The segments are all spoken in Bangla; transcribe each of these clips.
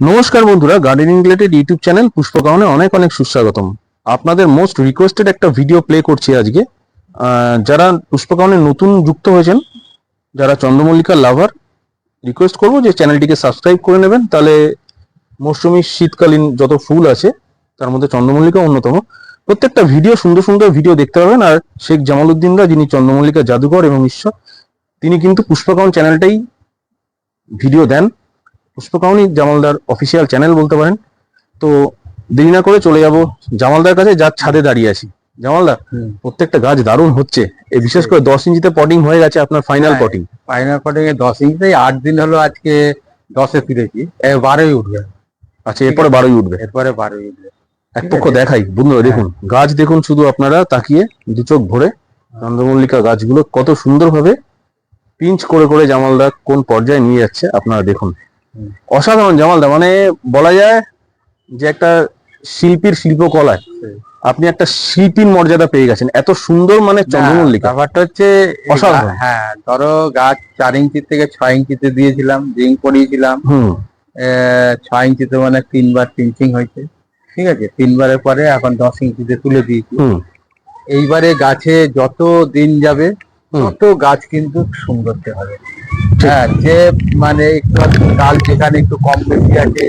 নমস্কার বন্ধুরা গার্ডেনিং রিলেটেড ইউটিউব চ্যানেল পুষ্পকাহনে অনেক অনেক সুস্বাগতম। আপনাদের মোস্ট রিকোয়েস্টেড একটা ভিডিও প্লে করছি আজকে। যারা পুষ্পকাহনে নতুন যুক্ত হয়েছেন, যারা চন্দ্রমল্লিকার লাভার রিকোয়েস্ট করব যে চ্যানেলটিকে সাবস্ক্রাইব করে নেবেন। তাহলে মৌসুমী শীতকালীন যত ফুল আছে, তার মধ্যে চন্দ্রমল্লিকা অন্যতম। প্রত্যেকটা ভিডিও সুন্দর সুন্দর ভিডিও দেখতে পাবেন। আর শেখ জামালউদ্দিনরা, যিনি চন্দ্রমল্লিকা জাদুঘর এবং ঈশ্বর, তিনি কিন্তু পুষ্পকাহন চ্যানেলটাই ভিডিও দেন। পুষ্পকাহনি জামালদার অফিসিয়াল চ্যানেল বলতে পারেন। তো দেরি না করে চলে যাব জামালদার কাছে যার ছাদে দাঁড়িয়ে আছি। জামালদা প্রত্যেকটা গাছ দারুণ হচ্ছে। এই বিশেষ করে দশ ইঞ্চিতে পটিং হয়ে গেছে আপনার ফাইনাল হ্যাঁ। পটিং ফাইনাল পটিং এ দশ ইঞ্চিতে আট দিন হলো আজকে দশে ফিরেছি। বারোই উঠবে। আচ্ছা এরপরে বারোই উঠবে। এরপরে বারোই উঠবে। এক পক্ষ। দেখাই। বন্ধুরা দেখুন গাছ দেখুন শুধু আপনারা তাকিয়ে দু চোখ ভরে চন্দ্রমল্লিকা গাছগুলো কত সুন্দরভাবে পিঞ্চ করে করে জামালদা কোন পর্যায়ে নিয়ে যাচ্ছে আপনারা দেখুন। অসাধারণ জামালদা। মানে বলা যায় যে একটা শিল্পীর শিল্পকলায় আপনি একটা শিল্পীর মর্যাদা পেয়ে গেছেন। এত সুন্দর মানে চন্দ্রমল্লিকা ব্যাপারটা হচ্ছে অসাধারণ। হ্যাঁ ধরো গাছ চার ইঞ্চি থেকে ছয় ইঞ্চিতে দিয়েছিলাম জিঙ্ক করিয়েছিলাম। ছয় ইঞ্চিতে মানে তিনবার পিঞ্চিং হয়েছে। ঠিক আছে? তিনবারের পরে এখন দশ ইঞ্চিতে তুলে দিয়েছি। এইবারে গাছে যত দিন যাবে তত গাছ কিন্তু সুন্দর হবে। হ্যাঁ যে মানে একটু ডাল যেখানে একটু কম বেশি আছে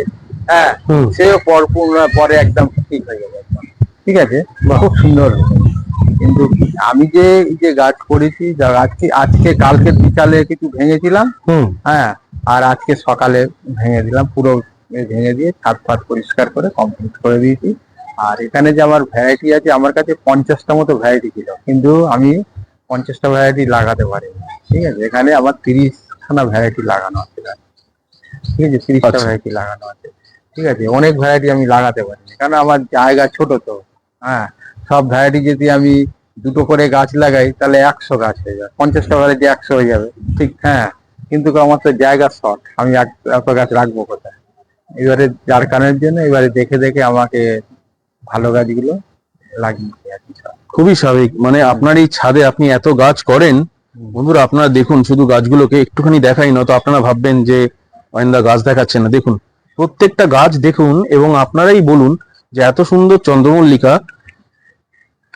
হ্যাঁ সেও পরপর পরে একদম ঠিক হয়ে যাবে। ঠিক আছে? খুব সুন্দর। কিন্তু আমি যে যে গাছ করেছি আজকে আজকে কালকে বিকালে কিছু ভেঙেছিলাম হ্যাঁ আর আজকে সকালে ভেঙে দিলাম পুরো ভেঙে দিয়ে ছাদ ফাদ পরিষ্কার করে কমপ্লিট করে দিয়েছি। আর এখানে যে আমার ভ্যারাইটি আছে আমার কাছে পঞ্চাশটা মতো ভ্যারাইটি ছিল কিন্তু আমি পঞ্চাশটা ভ্যারাইটি লাগাতে পারিনি। ঠিক আছে? এখানে আমার তিরিশ খানা ভ্যারাইটি লাগানো আছে ঠিক আছে তিরিশটা আচ্ছা। ভ্যারাইটি লাগানো আছে। ঠিক আছে অনেক ভ্যারাইটি আমি লাগাতে পারিনি কারণ আমার জায়গা ছোট তো। হ্যাঁ সব ভ্যারাইটি যদি আমি দুটো করে গাছ লাগাই তাহলে একশো গাছ হয়ে যাবে পঞ্চাশটা ভ্যারাইটি একশো হয়ে যাবে ঠিক হ্যাঁ। কিন্তু আমার তো জায়গা শর্ট আমি এত গাছ রাখব কোথায়? এবারে যার কারণের জন্য এবারে দেখে দেখে আমাকে ভালো গাছগুলো কি খুবই স্বাভাবিক মানে আপনার এই ছাদে আপনি এত গাছ করেন বন্ধুরা, আপনারা দেখুন, শুধু গাছগুলোকে একটুখানি দেখাই না তো আপনারা ভাববেন যে অয়েন্দা গাছ দেখাচ্ছে না। দেখুন, প্রত্যেকটা গাছ দেখুন এবং আপনারাই বলুন যে এত সুন্দর চন্দ্রমল্লিকা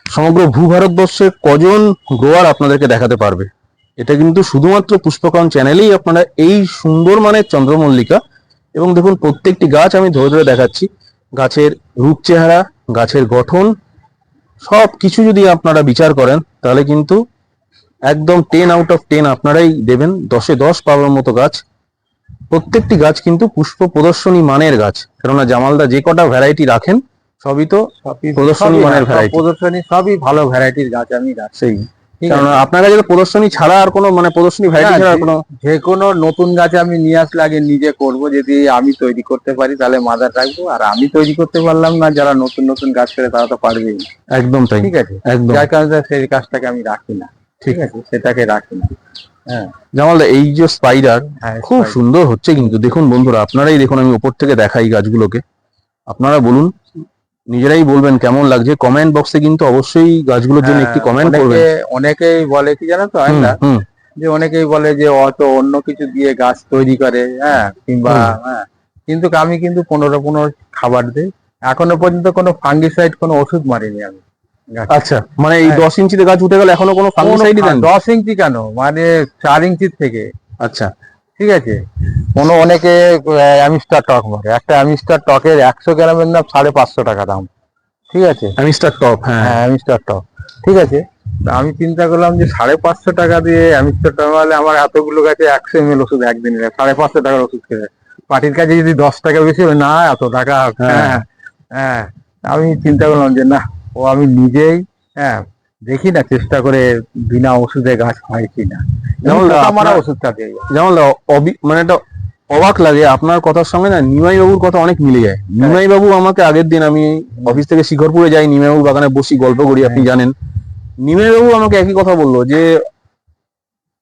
সমগ্র ভূভারতবর্ষে কজন গ্রোয়ার আপনাদেরকে দেখাতে পারবে। এটা কিন্তু শুধুমাত্র পুষ্পকরণ চ্যানেলেই আপনারা এই সুন্দর মানের চন্দ্রমল্লিকা এবং দেখুন, প্রত্যেকটি গাছ আমি ধরে ধরে দেখাচ্ছি। গাছের রূপ চেহারা, গাছের গঠন সব কিছু যদি আপনারা বিচার করেন, তাহলে কিন্তু একদম টেন আউট অফ টেন আপনারাই দেবেন। দশে দশ পাওয়ার মতো গাছ। প্রত্যেকটি গাছ কিন্তু পুষ্প প্রদর্শনী মানের গাছ। কেননা জামালদা যে কটা ভ্যারাইটি রাখেন সবই তো প্রদর্শনী মানের variety। প্রদর্শনী সবই ভালো ভ্যারাইটির গাছ আমি রাখছি। কারণ আপনার কাছে প্রদর্শনী ছাড়া আর কোনো মানে প্রদর্শনী ভ্যারাইটি ছাড়া আর কোনো যে কোনো নতুন গাছ আমি নিয়ে আসলে আগে নিজে করব। যদি আমি তৈরি করতে পারি তাহলে মাদার রাখব। আর আমি তৈরি করতে পারলাম না যারা নতুন নতুন গাছ করে তারা তো পারবেই একদম তাই। ঠিক আছে? একদম। যার কারণে সেই কাজটাকে আমি রাখি না। ঠিক আছে সেটাকে রাখি না হ্যাঁ। জামালদা এই যে স্পাইডার হ্যাঁ খুব সুন্দর হচ্ছে কিন্তু দেখুন বন্ধুরা আপনারাই দেখুন আমি উপর থেকে দেখাই গাছগুলোকে। আপনারা বলুন নিজেরাই বলবেন কেমন লাগছে। কমেন্ট বক্সে কিন্তু অবশ্যই গাছগুলোর জন্য একটি হ্যাঁ, কমেন্ট করবেন। অনেকেই বলে কি জানো তো যে অনেকেই বলে যে অত অন্য কিছু দিয়ে গাছ তৈরি করে হ্যাঁ কিংবা হ্যাঁ। কিন্তু আমি কিন্তু পনেরো পনেরো খাবার দিই। এখনও পর্যন্ত কোনো ফাঙ্গিসাইড কোনো ওষুধ মারিনি আমি। আচ্ছা মানে এই হ্যাঁ। দশ ইঞ্চিতে গাছ উঠে গেলে এখনও কোনো ফাঙ্গিসাইডই দেন দশ ইঞ্চি কেন? মানে চার ইঞ্চির থেকে। আচ্ছা। ঠিক আছে? কোনো অনেকে অ্যামিস্টার টক মারে একটা অ্যামিস্টার টকের একশো গ্রামের দাম সাড়ে পাঁচশো টাকা দাম। ঠিক আছে? মিস্টার টপ হ্যাঁ। হ্যাঁ অ্যামিস্টার টক। ঠিক আছে? তা আমি চিন্তা করলাম যে সাড়ে পাঁচশো টাকা দিয়ে অ্যামিস্টার টক মারলে আমার এতগুলো গাছে একশো এম এল ওষুধ একদিনে। সাড়ে পাঁচশো টাকার ওষুধ খেয়ে পার্টির কাছে যদি দশ টাকা বেশি হবে না এত টাকা হ্যাঁ। হ্যাঁ হ্যাঁ। আমি চিন্তা করলাম যে না ও আমি নিজেই হ্যাঁ দেখি না চেষ্টা করে বিনা ওষুধে গাছ হয় কিনা। যেমন যেমন পোকা মারা আপনার- ওষুধটা দিয়ে যেমন মানে একটা অবাক লাগে আপনার কথার সঙ্গে না নিমাই বাবুর কথা অনেক মিলে যায়। নিমাই বাবু আমাকে আগের দিন আমি অফিস থেকে শিখরপুরে যাই নিমাই বাবুর বাগানে বসি গল্প করি আপনি জানেন। নিমাই বাবু আমাকে একই কথা বলল যে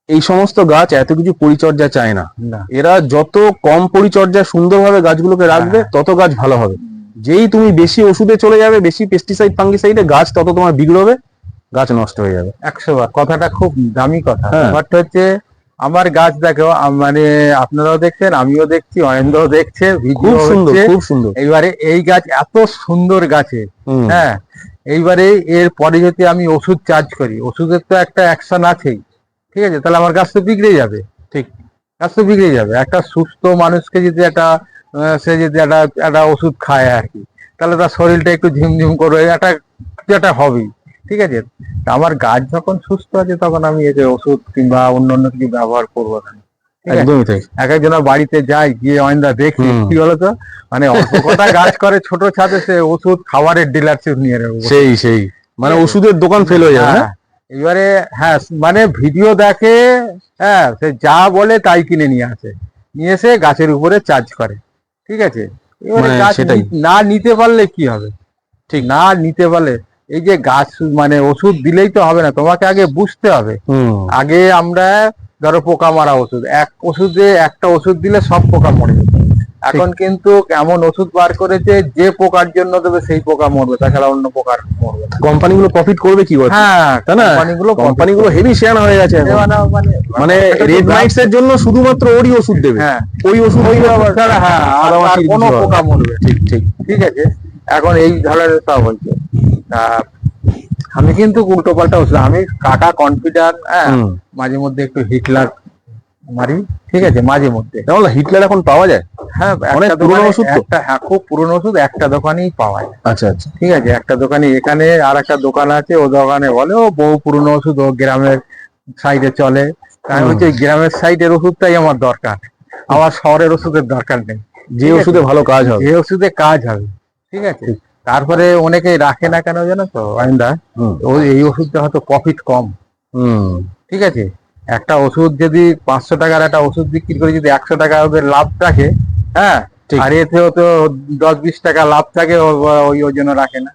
এই সমস্ত গাছ এত কিছু পরিচর্যা চায় না। না। এরা যত কম পরিচর্যা সুন্দরভাবে গাছগুলোকে রাখবে হ্যাঁ। তত গাছ ভালো হবে। যেই তুমি বেশি ওষুধে চলে যাবে বেশি পেস্টিসাইড ফাঙ্গিসাইডে গাছ তত তোমার বিগড়বে গাছ নষ্ট হয়ে যাবে। একশো বার। কথাটা খুব দামি কথা। হ্যাঁ। ব্যাপারটা হচ্ছে আমার গাছ দেখো মানে আপনারাও দেখছেন আমিও দেখছি অয়েন্দ্রও দেখছে খুব সুন্দর খুব সুন্দর। এইবারে এই গাছ এত সুন্দর গাছে। হ্যাঁ এইবারে এর পরে যদি আমি ওষুধ চার্জ করি ওষুধের তো একটা অ্যাকশন আছেই। ঠিক আছে? তাহলে আমার গাছ তো বিগড়ে যাবে। ঠিক। গাছ তো বিগড়ে যাবে। একটা সুস্থ মানুষকে যদি একটা সে যদি একটা একটা ওষুধ খায় আর কি তাহলে তার শরীরটা একটু ঝিমঝিম করবে একটা কিছু একটা হবেই ঠিক আছে? আমার গাছ যখন সুস্থ আছে তখন আমি এতে ওষুধ কিংবা অন্য অন্য কিছু ব্যবহার করব না। একদমই তাই। এক একজনের বাড়িতে যাই গিয়ে অয়েন্দা দেখি কি বলতো? মানে অল্প কটা গাছ করে ছোট ছাদে সে ওষুধ খাবারের ডিলারশিপ নিয়ে নেবে। সেই সেই। মানে ওষুধের দোকান ফেল হয়ে যাবে হ্যাঁ, এবারে হ্যাঁ মানে ভিডিও দেখে হ্যাঁ সে যা বলে তাই কিনে নিয়ে আসে। নিয়ে এসে গাছের উপরে চার্জ করে। ঠিক আছে? এবারে মানে গাছ না নিতে পারলে কি হবে? ঠিক না নিতে পারলে এই যে গাছ মানে ওষুধ দিলেই তো হবে না তোমাকে আগে বুঝতে হবে। আগে আমরা ধরো পোকা মারা ওষুধ এক ওষুধে একটা ওষুধ দিলে সব পোকা মরে যেত। এখন কিন্তু এমন ওষুধ বার করেছে যে পোকার জন্য দেবে সেই পোকা মরবে তাছাড়া অন্য পোকার মরবে। কোম্পানিগুলো প্রফিট করবে কি বলছে? হ্যাঁ তাই না? কোম্পানিগুলো কোম্পানিগুলো হেভি শেয়ার হয়ে গেছে মানে মানে মানে রেড মাইটস এর জন্য শুধুমাত্র ওরই ওষুধ দেবে। হ্যাঁ। ওই ওষুধ ওই হ্যাঁ আর কোনো পোকা মরবে ঠিক ঠিক। ঠিক আছে? এখন এই ধরনের সব হয়েছে। আমি কিন্তু উল্টো পাল্টা ওষুধ আমি কাকা কনফিডার হ্যাঁ মাঝে মধ্যে একটু হিটলার মারি ঠিক আছে মাঝে মধ্যে। তাহলে হিটলার এখন পাওয়া যায়? হ্যাঁ অনেক পুরনো ওষুধ একটা হ্যাঁ খুব পুরনো ওষুধ একটা দোকানেই পাওয়া যায়। আচ্ছা আচ্ছা। ঠিক আছে একটা দোকানে এখানে আর একটা দোকান আছে ও দোকানে বলে ও বহু পুরনো ওষুধ ও গ্রামের সাইডে চলে। আমি। বলছি গ্রামের সাইডের ওষুধটাই আমার দরকার। আমার শহরের ওষুধের দরকার নেই। যে ওষুধে ভালো কাজ হবে। যে ওষুধে কাজ হবে। ঠিক আছে? তারপরে অনেকে রাখে না কেন জানো তো আইন্দা হুম। ও এই ওষুধটা হয়তো প্রফিট কম। হুম। ঠিক আছে? একটা ওষুধ যদি পাঁচশো টাকার একটা ওষুধ বিক্রি করে যদি একশো টাকা ওদের লাভ থাকে হ্যাঁ? আর এতেও তো দশ বিশ টাকা লাভ থাকে ওই ওই জন্য রাখে না।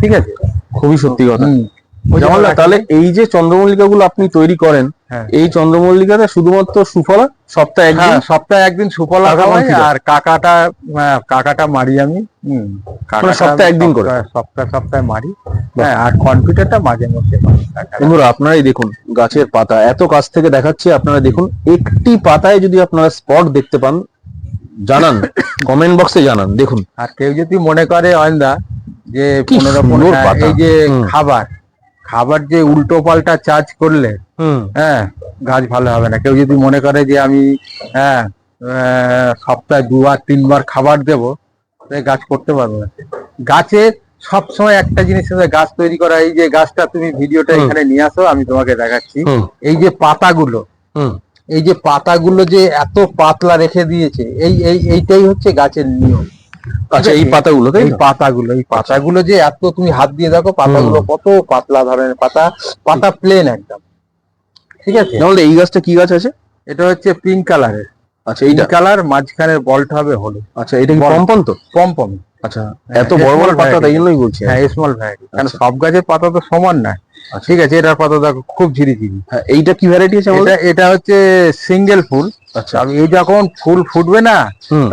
ঠিক আছে? খুবই সত্যি কথা। জামালদা তাহলে এই যে চন্দ্রমল্লিকা গুলো আপনি তৈরি করেন হ্যাঁ। এই চন্দ্রমল্লিকাটা শুধুমাত্র সুফলা? সপ্তাহে একদিন? হ্যাঁ সপ্তাহে একদিন সুফলা আর কাকাটা কাকাটা মারি আমি। হুম কাকাটা সপ্তাহে একদিন করে? সপ্তাহে সপ্তাহে মারি। হ্যাঁ আর কম্পিউটারটা মাঝে মধ্যে বন্ধুরা আপনারাই দেখুন গাছের পাতা। এত কাছ থেকে দেখাচ্ছি আপনারা দেখুন একটি পাতায় যদি আপনারা স্পট দেখতে পান জানান কমেন্ট বক্সে জানান দেখুন। আর কেউ যদি মনে করে অয়ন্দা যে পনেরো সুন্দর হ্যাঁ। এই যে খাবার খাবার যে উল্টো পাল্টা চার্জ করলে হ্যাঁ গাছ ভালো হবে না। কেউ যদি মনে করে যে আমি হ্যাঁ সপ্তাহে দুবার তিনবার খাবার দেবো গাছ করতে পারবে না। গাছে সবসময় একটা জিনিস আছে, গাছ তৈরি করা এই যে গাছটা তুমি ভিডিওটা এখানে নিয়ে আসো আমি তোমাকে দেখাচ্ছি। এই যে পাতাগুলো এই যে পাতাগুলো যে এত পাতলা রেখে দিয়েছে এই এই এইটাই হচ্ছে গাছের নিয়ম। আচ্ছা এই? পাতাগুলো এই পাতাগুলো এই পাতাগুলো যে এত তুমি হাত দিয়ে দেখো পাতাগুলো কত পাতলা ধরনের পাতা পাতা প্লেন একদম। ঠিক আছে? জামালদা এই গাছটা কি গাছ আছে? এটা হচ্ছে পিঙ্ক কালারের আচ্ছা এইটা কালার মাঝখানের বলটা হবে হলুদ। আচ্ছা এটা কি বল। পম্পন তো? পম্পম আচ্ছা এত বড় বড় পাতা। তাই জন্যই বলছি। হ্যাঁ স্মল ভ্যারাইটি কারণ আচ্ছা। সব গাছের পাতা তো সমান না। আচ্ছা। ঠিক আছে এটার পাতা দেখো খুব ঝিরিঝিরি। হ্যাঁ, এইটা কি ভ্যারাইটি আছে এটা এটা হচ্ছে সিঙ্গেল ফুল। আচ্ছা। আর এই যখন ফুল ফুটবে না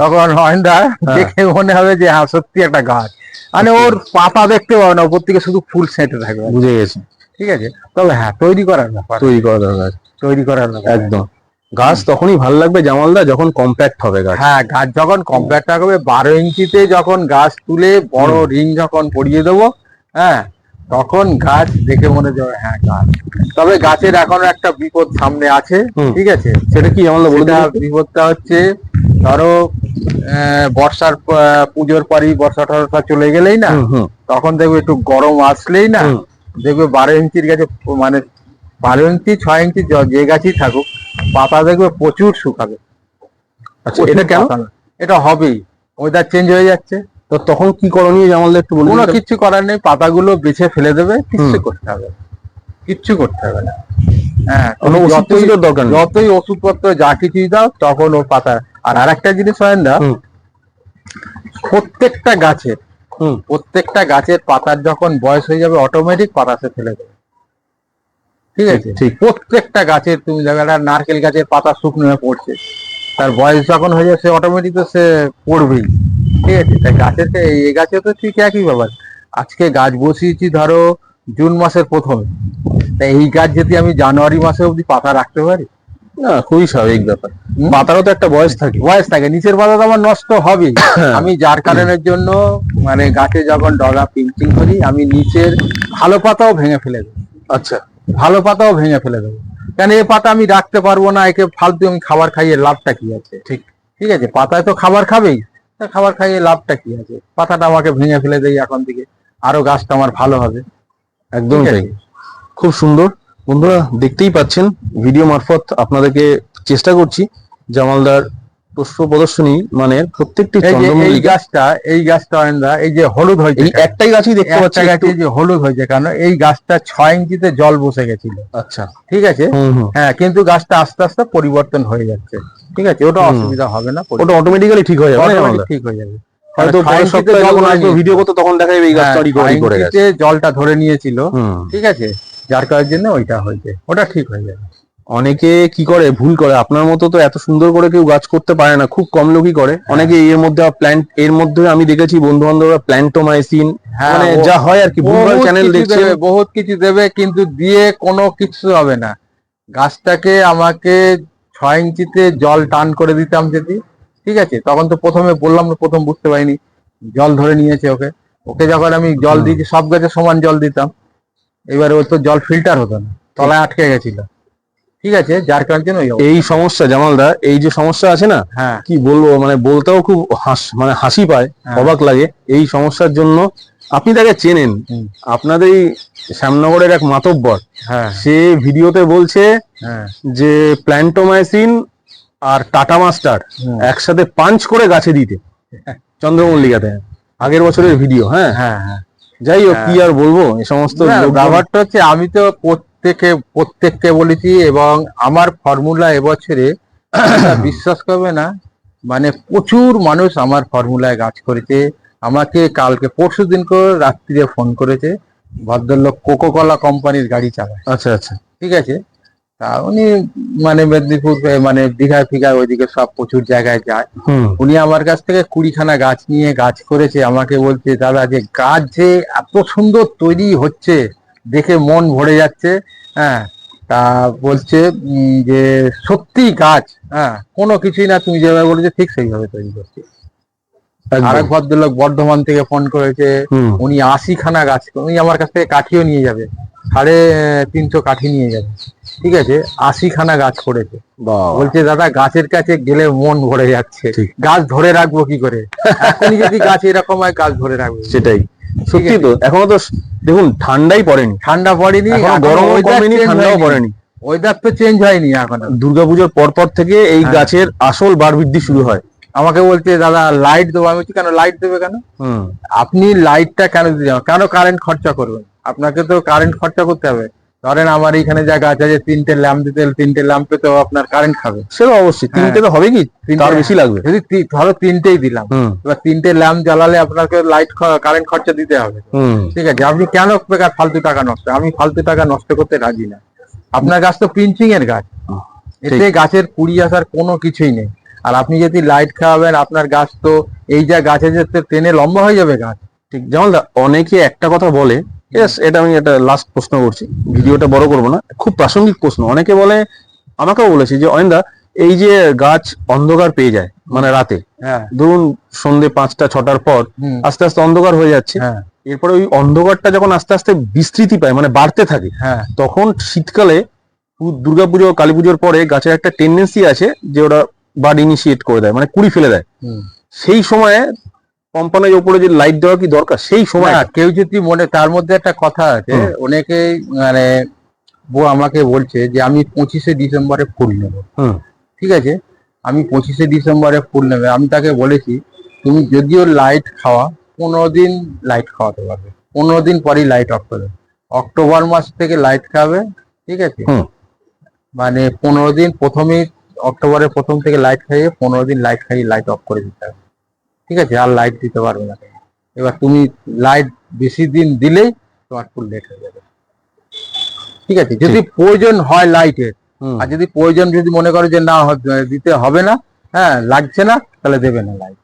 তখন হয়ন্দা হ্যাঁ। দেখে মনে হবে যে হ্যাঁ সত্যি একটা গাছ। মানে ওর পাতা দেখতে পাবে না উপর থেকে শুধু ফুল সেঁটে থাকবে। বুঝে গেছে। ঠিক আছে? তবে হ্যাঁ তৈরি করার ব্যাপার। তৈরি করার দরকার তৈরি করার ব্যাপার একদম। গাছ তখনই ভালো লাগবে জামালদা যখন কম্প্যাক্ট হবে গাছ। হ্যাঁ গাছ যখন কম্প্যাক্ট থাকবে বারো ইঞ্চিতে যখন গাছ তুলে বড় রিং যখন পরিয়ে দেবো হ্যাঁ তখন গাছ দেখে মনে যাবে হ্যাঁ গাছ। তবে গাছের এখনও একটা বিপদ সামনে আছে ঠিক আছে? সেটা কি জামালদা বলে বিপদটা হচ্ছে ধরো আহ, বর্ষার পুজোর পরই বর্ষা টর্ষা চলে গেলেই না তখন দেখবে একটু গরম আসলেই না দেখবে বারো ইঞ্চির গাছে মানে বারো ইঞ্চি ছয় ইঞ্চি যে গাছই থাকুক পাতা দেখবে প্রচুর শুকাবে। আচ্ছা এটা কেন? এটা হবেই। ওয়েদার চেঞ্জ হয়ে যাচ্ছে। তো তখন কি করণীয় জামালদা একটু বলে কোনো? কিচ্ছু করার নেই। পাতাগুলো বেছে ফেলে দেবে। কিচ্ছু করতে হবে। কিচ্ছু করতে হবে না। হ্যাঁ যতই দরকার যতই ওষুধপত্র যা কিছুই দাও তখন ও পাতা আর আরেকটা জিনিস হয় না প্রত্যেকটা গাছের হুম। প্রত্যেকটা গাছের পাতার যখন বয়স হয়ে যাবে অটোমেটিক পাতা সে ফেলে দেবে। ঠিক আছে? ঠিক। প্রত্যেকটা গাছের তুমি দেখো একটা নারকেল গাছের পাতা শুকনো হয়ে পড়ছে। তার বয়স যখন হয়ে সে অটোমেটিক তো সে পড়বেই। ঠিক আছে? তাই গাছের তো এই গাছে তো ঠিক একই ব্যাপার। আজকে গাছ বসিয়েছি ধরো জুন মাসের প্রথমে। তাই এই গাছ যদি আমি জানুয়ারি মাসে অবধি পাতা রাখতে পারি? না খুবই স্বাভাবিক ব্যাপার। পাতারও তো একটা বয়স থাকে। বয়স থাকে। নিচের পাতা তো আমার নষ্ট হবেই। আমি যার কারণের জন্য মানে গাছে যখন ডগা পিঞ্চিং করি আমি নিচের ভালো পাতাও ভেঙে ফেলে দেবো। আচ্ছা। ভালো পাতাও ভেঙে ফেলে দেবো। কেন এ পাতা আমি রাখতে পারব না একে ফালতু আমি খাবার খাইয়ে লাভটা কি আছে? ঠিক। ঠিক আছে পাতায় তো খাবার খাবেই তা খাবার খাইয়ে লাভটা কি আছে? পাতাটা আমাকে ভেঙে ফেলে দেই এখন থেকে আরও গাছটা আমার ভালো হবে। একদম তাই। খুব সুন্দর। বন্ধুরা দেখতেই পাচ্ছেন ভিডিও মারফত আপনাদেরকে চেষ্টা করছি জামালদার পুষ্প প্রদর্শনী মানে প্রত্যেকটি এই গাছটা এই গাছটা অয়নদা, এই যে হলুদ হয়েছে একটাই গাছই দেখতে পাচ্ছি গাছে যে হলুদ হয়েছে কারণ এই গাছটা ছয় ইঞ্চিতে জল বসে গেছিল। আচ্ছা। ঠিক আছে? হ্যাঁ কিন্তু গাছটা আস্তে আস্তে পরিবর্তন হয়ে যাচ্ছে। ঠিক আছে? ওটা অসুবিধা হবে না ওটা অটোমেটিক্যালি ঠিক হয়ে যাবে? ঠিক হয়ে যাবে। হয়তো। ভিডিও করতে তখন দেখা যাবে এই গাছটা হ্যাঁ, রিকভারি করে গেছে। জলটা ধরে নিয়েছিল ঠিক আছে? যার কারণের জন্য ওইটা হয়েছে ওটা ঠিক হয়ে যাবে। অনেকে কি করে? ভুল করে। আপনার মতো তো এত সুন্দর করে কেউ গাছ করতে পারে না। খুব কম লোকই করে। হ্যাঁ। অনেকে এর মধ্যে প্ল্যান্ট এর মধ্যে আমি দেখেছি বন্ধু বান্ধবরা প্ল্যান্টোমাইসিন মানে যা হয় আর কি। ভুলভাল চ্যানেল দেখছে। বহুত কিছু দেবে কিন্তু দিয়ে কোনো কিছু হবে না। গাছটাকে আমাকে ছয় ইঞ্চিতে জল টান করে দিতাম যদি ঠিক আছে? তখন তো প্রথমে বললাম না প্রথম বুঝতে পারিনি। জল ধরে নিয়েছে ওকে। ওকে যখন আমি জল দিয়েছি সব গাছে সমান জল দিতাম। এবারে ওর তো জল ফিল্টার হতো না। তলায় আটকে গেছিল। ঠিক আছে যার কারণে এই সমস্যা জামালদা এই যে সমস্যা আছে না হ্যাঁ। কি বলব মানে বলতেও খুব হাস মানে হাসি পায় হ্যাঁ। অবাক লাগে। এই সমস্যার জন্য আপনি তাকে চেনেন। আপনাদের এই শ্যামনগরের এক মাতব্বর হ্যাঁ। সে ভিডিওতে বলছে হ্যাঁ। যে প্ল্যান্টোমাইসিন আর টাটা মাস্টার একসাথে পাঞ্চ করে গাছে দিতে চন্দ্রমল্লিকাতে। আগের বছরের ভিডিও হ্যাঁ। হ্যাঁ যাই হোক কি আর বলব এই সমস্ত ব্যাপারটা হচ্ছে আমি তো প্রত্যেকে প্রত্যেককে বলেছি এবং আমার ফর্মুলা এবছরে বিশ্বাস করবে না মানে প্রচুর মানুষ আমার ফর্মুলায় গাছ করেছে। আমাকে কালকে পরশু দিন করে রাত্রিরে ফোন করেছে ভদ্রলোক কোকো কলা কোম্পানির গাড়ি চালায়। আচ্ছা আচ্ছা। ঠিক আছে? তা উনি মানে মেদিনীপুর মানে দীঘা ফিঘা ওইদিকে সব প্রচুর জায়গায় যায়। উনি আমার কাছ থেকে কুড়িখানা গাছ নিয়ে গাছ করেছে আমাকে বলছে দাদা যে গাছ যে এত সুন্দর তৈরি হচ্ছে দেখে মন ভরে যাচ্ছে হ্যাঁ। তা বলছে যে সত্যি গাছ হ্যাঁ কোনো কিছুই না তুমি যেভাবে বলেছ ঠিক সেইভাবে তৈরি করছে। আরেক ভদ্রলোক বর্ধমান থেকে ফোন করেছে উনি আশি খানা গাছ উনি আমার কাছ থেকে কাঠিও নিয়ে যাবে সাড়ে তিনশো কাঠি নিয়ে যাবে ঠিক আছে? আশি খানা গাছ করেছে। বাহ। বলছে দাদা গাছের কাছে গেলে মন ভরে যাচ্ছে। গাছ ধরে রাখব কি করে? যদি গাছ এরকম হয় গাছ ধরে রাখব। সেটাই। সত্যি তো এখনও তো দেখুন ঠান্ডাই পড়েনি। ঠান্ডা পড়েনি গরম গরমও কমেনি ঠান্ডাও পড়েনি। ওয়েদার তো চেঞ্জ হয়নি এখন। দুর্গাপুজোর পর পর থেকে এই হ্যাঁ। গাছের আসল বার বৃদ্ধি শুরু হয়। আমাকে বলছে দাদা লাইট দেবো। আমি কেন লাইট দেবে কেন? আপনি লাইটটা কেন দিতে কেন কারেন্ট খরচা করবেন? আপনাকে তো কারেন্ট খরচা করতে হবে। ধরেন আমার এখানে যা গাছ আছে তিনটে ল্যাম্প দিতে তিনটে ল্যাম্পে তো আপনার কারেন্ট খাবে। সে অবশ্যই তিনটে তো হবে কি? তিনটে- তার বেশি লাগবে। যদি ধরো তিনটেই দিলাম এবার তিনটে ল্যাম্প জ্বালালে আপনাকে লাইট কারেন্ট খরচা দিতে হবে। ঠিক আছে আপনি কেন বেকার ফালতু টাকা নষ্ট? আমি ফালতু টাকা নষ্ট করতে রাজি না। আপনার গাছ তো পিঞ্চিং এর গাছ। এতে গাছের কুড়ি আসার কোনো কিছুই নেই। আর আপনি যদি লাইট খাওয়াবেন আপনার গাছ তো এই যা গাছে যে টেনে লম্বা হয়ে যাবে গাছ। ঠিক যেমন অনেকে একটা কথা বলে Yes, এটা আমি একটা লাস্ট প্রশ্ন করছি। ভিডিওটা বড় করব না খুব প্রাসঙ্গিক প্রশ্ন। অনেকে বলে আমাকেও বলেছে যে অয়েন্দা এই যে গাছ অন্ধকার পেয়ে যায় মানে রাতে হ্যাঁ। ধরুন সন্ধে পাঁচটা ছটার পর আস্তে আস্তে অন্ধকার হয়ে যাচ্ছে। হ্যাঁ। এরপরে ওই অন্ধকারটা যখন আস্তে আস্তে বিস্তৃতি পায় মানে বাড়তে থাকে হ্যাঁ। তখন শীতকালে দুর্গাপুজো কালী পুজোর পরে গাছের একটা টেন্ডেন্সি আছে যে ওরা বাড ইনিশিয়েট করে দেয় মানে কুড়ি ফেলে দেয়। সেই সময়ে কোম্পানির উপরে যে লাইট দেওয়া কি দরকার? সেই সময়। কেউ যদি মনে তার মধ্যে একটা কথা আছে। অনেকেই মানে বউ আমাকে বলছে যে আমি পঁচিশে ডিসেম্বরে ফুল নেব। ঠিক আছে? আমি পঁচিশে ডিসেম্বরে ফুল নেবে। আমি তাকে বলেছি তুমি যদিও লাইট খাওয়া পনেরো দিন লাইট খাওয়াতে পারবে। পনেরো দিন পরেই লাইট অফ করবে অক্টোবর মাস থেকে লাইট খাবে ঠিক আছে। মানে পনেরো দিন প্রথমেই অক্টোবরের প্রথম থেকে লাইট খাইয়ে পনেরো দিন লাইট খাইয়ে লাইট অফ করে দিতে হবে। ঠিক আছে? আর লাইট দিতে পারবে না এবার তুমি লাইট বেশি দিন দিলেই তোমার ফুল লেট হয়ে যাবে। ঠিক আছে? যদি প্রয়োজন হয় লাইটের আর যদি প্রয়োজন যদি মনে করো যে না দিতে হবে না হ্যাঁ লাগছে না তাহলে দেবে না লাইট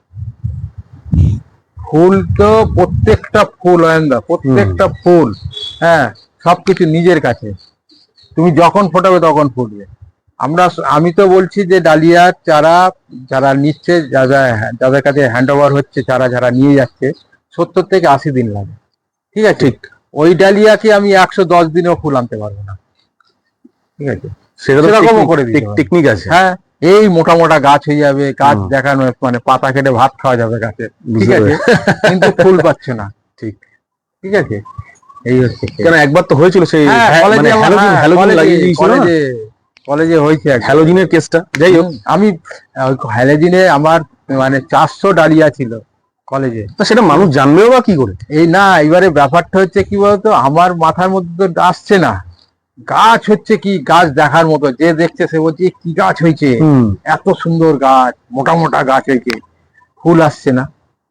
ফুল তো প্রত্যেকটা ফুল অয়ন্দা প্রত্যেকটা ফুল হ্যাঁ সবকিছু নিজের কাছে। তুমি যখন ফোটাবে তখন ফুটবে। আমরা আমি তো বলছি যে ডালিয়া চারা যারা নিচ্ছে যারা যাদের কাছে হ্যান্ড ওভার হচ্ছে চারা যারা নিয়ে যাচ্ছে সত্তর থেকে আশি দিন লাগে। ঠিক আছে? ওই ডালিয়াকে আমি একশো দশ দিনেও ফুল আনতে পারব না। ঠিক আছে? সেরকমও করে দিতে টেক- হবে। টেকনিক আছে। হ্যাঁ এই মোটা মোটা গাছ হয়ে যাবে গাছ দেখানো মানে পাতা কেটে ভাত খাওয়া যাবে গাছে। ঠিক আছে? কিন্তু ফুল পাচ্ছে না। ঠিক। ঠিক আছে? এই হচ্ছে কেন একবার তো হয়েছিল সেই হ্যাঁ, হ্যাঁ, হ্যালোজিন হ্যাঁ, লাগিয়ে কলেজে হয়েছে। হ্যালোজিনের কেসটা। যাই হোক আমি হ্যালোজিনে আমার মানে চারশো ডালিয়া ছিল কলেজে। তা সেটা মানুষ জানবেও বা কি করে? এই না এবারে ব্যাপারটা হচ্ছে কি বলতো আমার মাথার মধ্যে তো আসছে না। গাছ হচ্ছে কি গাছ দেখার মতো যে দেখছে সে বলছে কি গাছ হয়েছে? এত সুন্দর গাছ মোটা মোটা গাছ হয়েছে। ফুল আসছে না।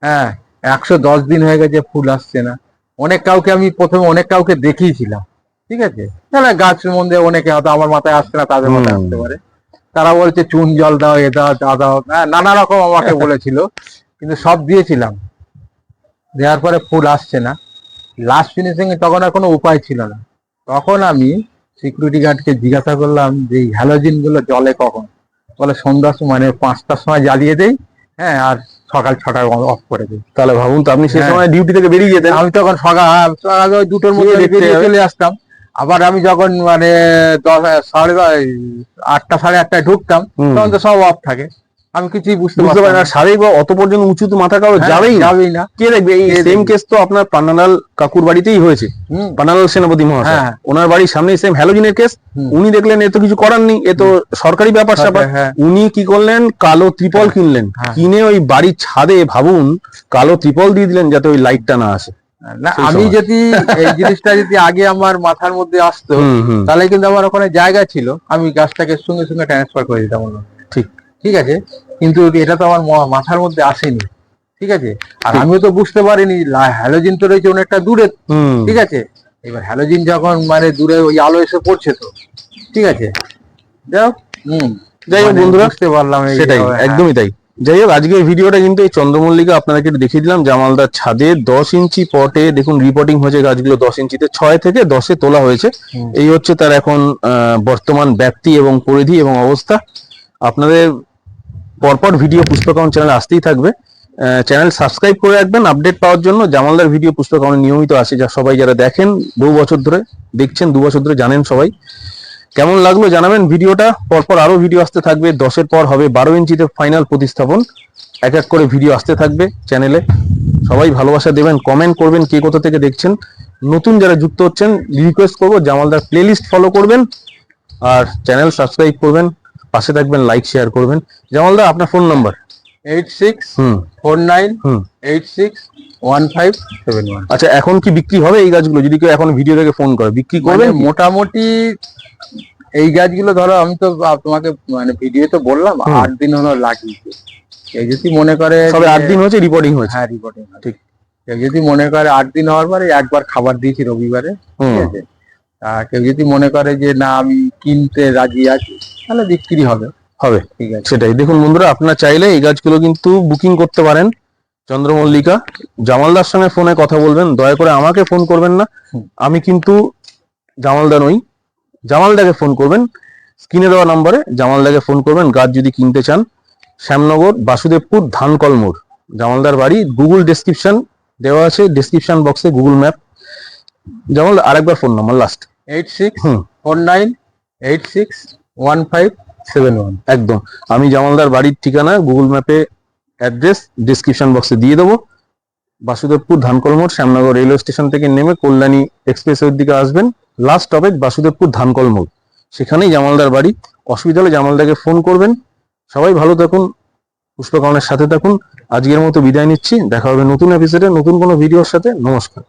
হ্যাঁ একশো দশ দিন হয়ে গেছে ফুল আসছে না। অনেক কাউকে আমি প্রথমে অনেক কাউকে দেখিয়েছিলাম। ঠিক আছে? তাহলে গাছ মধ্যে অনেকে হয়তো আমার মাথায় আসছে না তাদের মাথায় আসতে পারে। তারা বলছে চুন জল দাও এ দাও তা দাও হ্যাঁ নানা রকম আমাকে বলেছিল কিন্তু সব দিয়েছিলাম। দেওয়ার পরে ফুল আসছে না। লাস্ট ফিনিশিং এ তখন আর কোনো উপায় ছিল না। তখন আমি সিকিউরিটি গার্ডকে জিজ্ঞাসা করলাম যে হ্যালোজিনগুলো জলে কখন? বলে সন্ধ্যার সময় মানে পাঁচটার সময় জ্বালিয়ে দেই হ্যাঁ আর সকাল ছটায় অফ করে দিই। তাহলে ভাবুন তো আপনি সেই হ্যাঁ। সময় ডিউটি থেকে বেরিয়ে যেতেন। আমি তখন সকাল সকাল ওই দুটোর মধ্যে বেরিয়ে চলে আসতাম। আবার আমি যখন মানে সাড়ে আটটা সাড়ে আটটায় ঢুকতাম তখন তো সব অফ থাকে। আমি কিছুই বুঝতে বুঝতে পারেন পারতাম আর বা অত পর্যন্ত উঁচু তো মাথা কারও হ্যাঁ, যাবেই না। যাবেই না। কে দেখবে? এই সেম কেস তো আপনার পান্নালাল কাকুর বাড়িতেই হয়েছে। পান্নালাল সেনাপতি মহাশয়। হ্যাঁ। ওনার বাড়ির সামনে সেম হ্যালোজিনের কেস উনি দেখলেন এ তো কিছু করার নেই। এ তো সরকারি ব্যাপার স্যাপার। হ্যাঁ। উনি কি করলেন? কালো ত্রিপল কিনলেন। হ্যাঁ। কিনে ওই বাড়ির ছাদে ভাবুন কালো ত্রিপল দিয়ে দিলেন যাতে ওই লাইটটা না আসে। না আমি যদি এই জিনিসটা যদি আগে আমার মাথার মধ্যে আসতো তাহলে কিন্তু আমার ওখানে জায়গা ছিল। আমি গাছটাকে সঙ্গে সঙ্গে ট্রান্সফার করে দিতাম ঠিক। ঠিক আছে? কিন্তু এটা তো আমার মাথার মধ্যে আসেনি। ঠিক আছে? আর আমিও তো বুঝতে পারিনি হ্যালোজিন তো রয়েছে অনেকটা দূরে। ঠিক আছে? এবার হ্যালোজিন যখন মানে দূরে ওই আলো এসে পড়ছে তো। ঠিক আছে? যাই হোক, হুম। যাই হোক মানে বন্ধুরা, বুঝতে পারলাম সেটাই হ্যাঁ। একদমই তাই। যাই হোক আজকের ভিডিওটা কিন্তু এই চন্দ্রমল্লিকা আপনাদেরকে একটু দেখিয়ে দিলাম। জামালদার ছাদে দশ ইঞ্চি পটে দেখুন রিপোর্টিং হয়েছে গাছগুলো দশ ইঞ্চিতে ছয় থেকে দশে তোলা হয়েছে। এই হচ্ছে তার এখন বর্তমান ব্যাপ্তি এবং পরিধি এবং অবস্থা। আপনাদের পরপর ভিডিও পুষ্পকাউন চ্যানেল আসতেই থাকবে। চ্যানেল সাবস্ক্রাইব করে রাখবেন আপডেট পাওয়ার জন্য। জামালদার ভিডিও পুষ্পকাউন নিয়মিত আসে যা সবাই যারা দেখেন বহু বছর ধরে দেখছেন দু বছর ধরে জানেন সবাই। কেমন লাগল জানাবেন ভিডিওটা? পরপর আরও ভিডিও আসতে থাকবে। দশের পর হবে বারো ইঞ্চিতে ফাইনাল প্রতিস্থাপন। এক এক করে ভিডিও আসতে থাকবে চ্যানেলে সবাই ভালোবাসা দেবেন কমেন্ট করবেন কে কোথা থেকে দেখছেন। নতুন যারা যুক্ত হচ্ছেন রিকোয়েস্ট করব জামালদার প্লেলিস্ট ফলো করবেন। আর চ্যানেল সাবস্ক্রাইব করবেন। পাশে থাকবেন লাইক শেয়ার করবেন। জামালদা আপনার ফোন নাম্বার এইট সিক্স হুম। ফোর নাইন হুম। Eight six one five seven one. আচ্ছা এখন কি বিক্রি হবে এই গাছগুলো? যদি কেউ এখন ভিডিও থেকে ফোন করে বিক্রি মানে করবেন কি? মোটামুটি এই গাছগুলো ধরো আমি তো তোমাকে মানে ভিডিও তো বললাম। আট দিন হলো লাগিয়েছে। কেউ যদি মনে করে সবে আট দিন হয়েছে রিপোর্টিং হয়েছে। হ্যাঁ রিপোর্টিং ঠিক। কেউ যদি মনে করে আট দিন হওয়ার পরে একবার খাবার দিয়েছি রবিবারে ঠিক আছে? আর কেউ যদি মনে করে যে না আমি কিনতে রাজি আছি তাহলে বিক্রি হবে। হবে। ঠিক আছে। সেটাই। দেখুন বন্ধুরা আপনারা চাইলে এই গাছগুলো কিন্তু বুকিং করতে পারেন। চন্দ্রমল্লিকা জামালদার সঙ্গে ফোনে কথা বলবেন দয়া করে আমাকে ফোন করবেন না। আমি কিন্তু জামালদা নই। জামালদাকে ফোন করবেন স্ক্রিনে দেওয়া নম্বরে জামালদাকে ফোন করবেন গাছ যদি কিনতে চান। শ্যামনগর বাসুদেবপুর ধানকল মোড়। জামালদার বাড়ি গুগল ডেসক্রিপশন দেওয়া আছে ডেসক্রিপশন বক্সে গুগল ম্যাপ জামাল আরেকবার phone number last eight six হুম। Four nine eight six one five seven one একদম। আমি জামালদার বাড়ির ঠিকানা গুগল ম্যাপে অ্যাড্রেস ডিসক্রিপশন বক্সে দিয়ে দেবো। বাসুদেবপুর ধানকলমোর শ্যামনগর রেলওয়ে স্টেশন থেকে নেমে কল্যাণী এক্সপ্রেসওয়ের দিকে আসবেন। লাস্ট স্টপেজ বাসুদেবপুর ধানকলমোর সেখানেই জামালদার বাড়ি। অসুবিধা হলে জামালদাকে ফোন করবেন। সবাই ভালো থাকুন পুষ্পকর্ণের সাথে থাকুন। আজকের মতো বিদায় নিচ্ছি। দেখা হবে নতুন এপিসোডে নতুন কোনো ভিডিওর সাথে। নমস্কার।